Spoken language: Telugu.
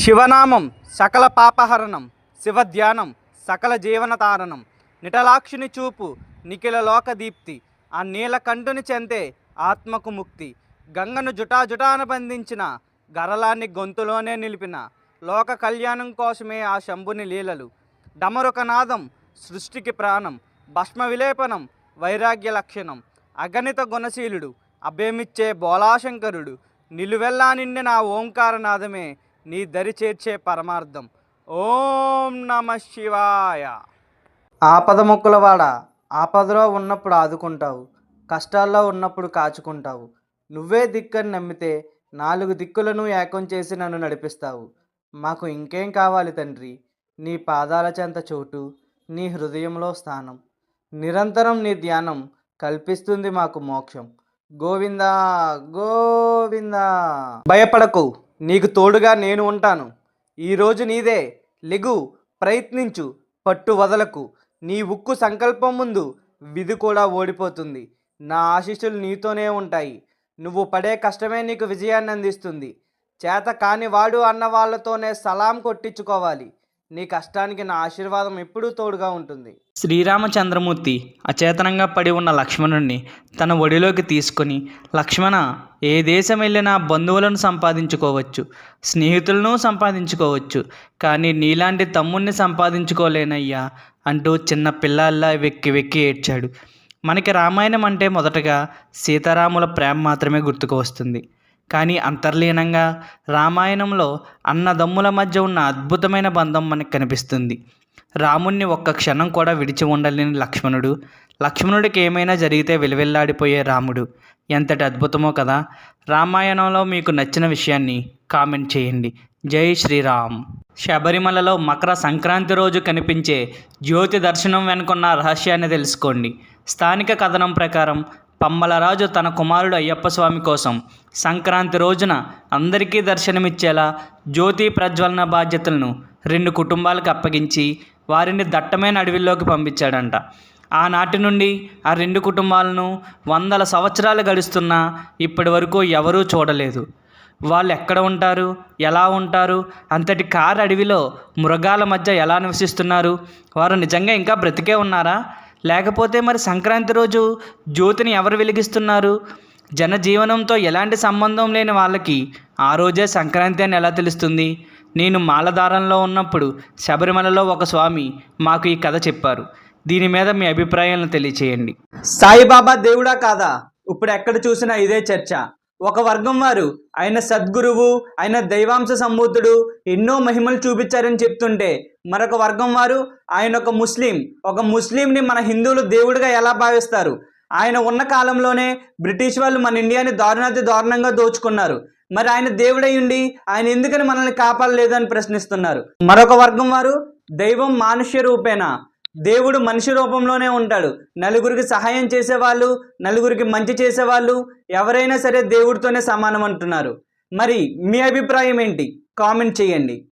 శివనామం సకల పాపహరణం శివధ్యానం సకల జీవనతారణం. నిటలాక్షుని చూపు నిఖిల లోక దీప్తి ఆ నీలకంఠుని చెందే ఆత్మకు ముక్తి. గంగను జుటాజుటాన బంధించిన గరలాన్ని గొంతులోనే నిలిపిన. లోక కళ్యాణం కోసమే ఆ శంభుని లీలలు. డమరుకనాదం సృష్టికి ప్రాణం. భస్మ విలేపనం వైరాగ్య లక్షణం. అగణిత గుణశీలుడు అభయమిచ్చే బోలాశంకరుడు నిలువెల్లా నిండిన ఆ ఓంకారనాదమే నీ దరి చేర్చే పరమార్థం. ఓం నమ శివాయ. ఆపద మొక్కులవాడ ఆపదలో ఉన్నప్పుడు ఆదుకుంటావు కష్టాల్లో ఉన్నప్పుడు కాచుకుంటావు. నువ్వే దిక్కని నమ్మితే నాలుగు దిక్కులను ఏకం చేసి నన్ను నడిపిస్తావు. మాకు ఇంకేం కావాలి తండ్రి? నీ పాదాల చెంత చోటు నీ హృదయంలో స్థానం. నిరంతరం నీ ధ్యానం కల్పిస్తుంది మాకు మోక్షం. గోవిందా గోవిందా. భయపడకు. నీకు తోడుగా నేను ఉంటాను. ఈరోజు నీదే. లెగు ప్రయత్నించు పట్టు వదలకు. నీ ఉక్కు సంకల్పం ముందు విధి కూడా ఓడిపోతుంది. నా ఆశీస్సులు నీతోనే ఉంటాయి. నువ్వు పడే కష్టమే నీకు విజయాన్ని అందిస్తుంది. చేత కాని వాడు అన్న వాళ్ళతోనే సలాం కొట్టించుకోవాలి. నీ కష్టానికి నా ఆశీర్వాదం ఎప్పుడూ తోడుగా ఉంటుంది. శ్రీరామచంద్రమూర్తి అచేతనంగా పడి ఉన్న లక్ష్మణుణ్ణి తన ఒడిలోకి తీసుకొని లక్ష్మణ ఏ దేశం వెళ్ళినా బంధువులను సంపాదించుకోవచ్చు స్నేహితులను సంపాదించుకోవచ్చు కానీ నీలాంటి తమ్ముణ్ణి సంపాదించుకోలేనయ్యా అంటూ చిన్న పిల్లల్లా వెక్కి వెక్కి ఏడ్చాడు. మనకి రామాయణం అంటే మొదటగా సీతారాముల ప్రేమ మాత్రమే గుర్తుకు వస్తుంది. కానీ అంతర్లీనంగా రామాయణంలో అన్నదమ్ముల మధ్య ఉన్న అద్భుతమైన బంధం మనకు కనిపిస్తుంది. రాముణ్ణి ఒక్క క్షణం కూడా విడిచి ఉండలేని లక్ష్మణుడు. లక్ష్మణుడికి ఏమైనా జరిగితే వెలువెల్లాడిపోయే రాముడు. ఎంతటి అద్భుతమో కదా! రామాయణంలో మీకు నచ్చిన విషయాన్ని కామెంట్ చేయండి. జై శ్రీరామ్! శబరిమలలో మకర సంక్రాంతి రోజు కనిపించే జ్యోతి దర్శనం వెనుకున్న రహస్యాన్ని తెలుసుకోండి. స్థానిక కథనం ప్రకారం పమ్మలరాజు తన కుమారుడు అయ్యప్ప స్వామి కోసం సంక్రాంతి రోజున అందరికీ దర్శనమిచ్చేలా జ్యోతి ప్రజ్వలన బాధ్యతలను రెండు కుటుంబాలకు అప్పగించి వారిని దట్టమైన అడవిలోకి పంపించాడంట. ఆనాటి నుండి ఆ రెండు కుటుంబాలను వందల సంవత్సరాలు గడుస్తున్నా ఇప్పటి వరకు ఎవరూ చూడలేదు. వాళ్ళు ఎక్కడ ఉంటారు? ఎలా ఉంటారు? అంతటి కారు అడవిలో మృగాల మధ్య ఎలా నివసిస్తున్నారు? వారు నిజంగా ఇంకా బ్రతికే ఉన్నారా? లేకపోతే మరి సంక్రాంతి రోజు జ్యోతిని ఎవరు వెలిగిస్తున్నారు? జనజీవనంతో ఎలాంటి సంబంధం లేని వాళ్ళకి ఆ రోజే సంక్రాంతి అని ఎలా తెలుస్తుంది? నేను మాలధారంలో ఉన్నప్పుడు శబరిమలలో ఒక స్వామి మాకు ఈ కథ చెప్పారు. దీని మీద మీ అభిప్రాయాలను తెలియచేయండి. సాయిబాబా దేవుడా కాదా? ఇప్పుడు ఎక్కడ చూసినా ఇదే చర్చ. ఒక వర్గం వారు. ఆయన సద్గురువు ఆయన దైవాంశ సంబూతుడు ఎన్నో మహిమలు చూపించారని చెప్తుంటే మరొక వర్గం వారు ఆయన ఒక ముస్లిం. ఒక ముస్లింని మన హిందువులు దేవుడిగా ఎలా భావిస్తారు? ఆయన ఉన్న కాలంలోనే బ్రిటిష్ వాళ్ళు మన ఇండియాని దారుణాతి దారుణంగా దోచుకున్నారు. మరి ఆయన దేవుడై ఉండి ఆయన ఎందుకని మనల్ని కాపాడలేదు అని ప్రశ్నిస్తున్నారు? మరొక వర్గం వారు దైవం మానుష్య రూపేణ. దేవుడు మనిషి రూపంలోనే ఉంటాడు. నలుగురికి సహాయం చేసేవాళ్ళు నలుగురికి మంచి చేసేవాళ్ళు ఎవరైనా సరే దేవుడితోనే సమానం అంటున్నారు. మరి మీ అభిప్రాయం ఏంటి? కామెంట్ చేయండి.